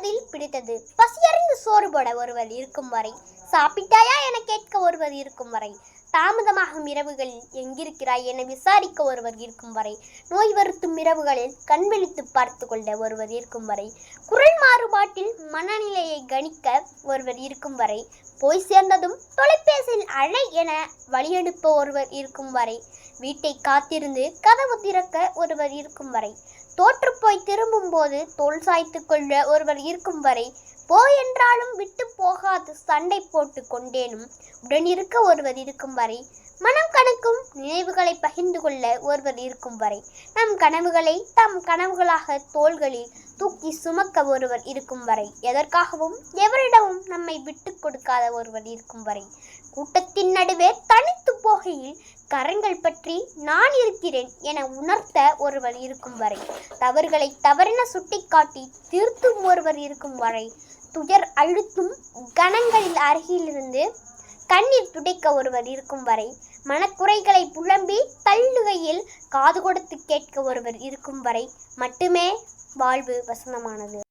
மனதில் பிடித்தது. பசியறிந்து சோறு போட ஒருவர் இருக்கும் வரை. சாப்பிட்டாயா என கேட்க ஒருவர் இருக்கும் வரை. தாமதமாகும் இரவுகளில் எங்கிருக்கிறாய் என விசாரிக்க ஒருவர் இருக்கும் வரை நோய் வருத்தும் இரவுகளில் கண் விழித்து பார்த்து கொள்ள ஒருவர் இருக்கும் வரை குரல் மாறுபாட்டில் மனநிலையை கணிக்க ஒருவர் இருக்கும் வரை போய் சேர்ந்ததும் தொலைபேசியில் அழை என வழியனுப்ப ஒருவர் இருக்கும் வரை வீட்டை காத்திருந்து கதவு திறக்க ஒருவர் இருக்கும் வரை தோற்றுப்போய் திரும்பும் போது தோல் சாய்த்து கொள்ள ஒருவர் இருக்கும் வரை போ என்றாலும் விட்டு போகாது சண்டை போட்டு கொண்டேனும். உடனிருக்க ஒருவர் இருக்கும் வரை மனம் கணக்கும் நினைவுகளை பகிர்ந்து கொள்ள ஒருவர் இருக்கும் வரை நம் கனவுகளை தம் கனவுகளாக தோள்களில் தூக்கி சுமக்க ஒருவர் இருக்கும் வரை எதற்காகவும் எவரிடமும் நம்மை விட்டு கொடுக்காத ஒருவர் இருக்கும் வரை. கூட்டத்தின் நடுவே வாழ்க்கையில் கரங்கள் பற்றி நான் இருக்கிறேன் என உணர்த்த ஒருவர் இருக்கும் வரை தவறுகளை தவறென சுட்டிக்காட்டி திருத்தும் ஒருவர் இருக்கும் வரை துயர் அழுத்தும் கணங்களில் அருகிலிருந்து கண்ணீர் துடைக்க ஒருவர் இருக்கும் வரை மனக்குறைகளை புலம்பி தள்ளுகையில் காது கொடுத்து கேட்க ஒருவர் இருக்கும் வரை மட்டுமே வாழ்வு வசந்தமானது.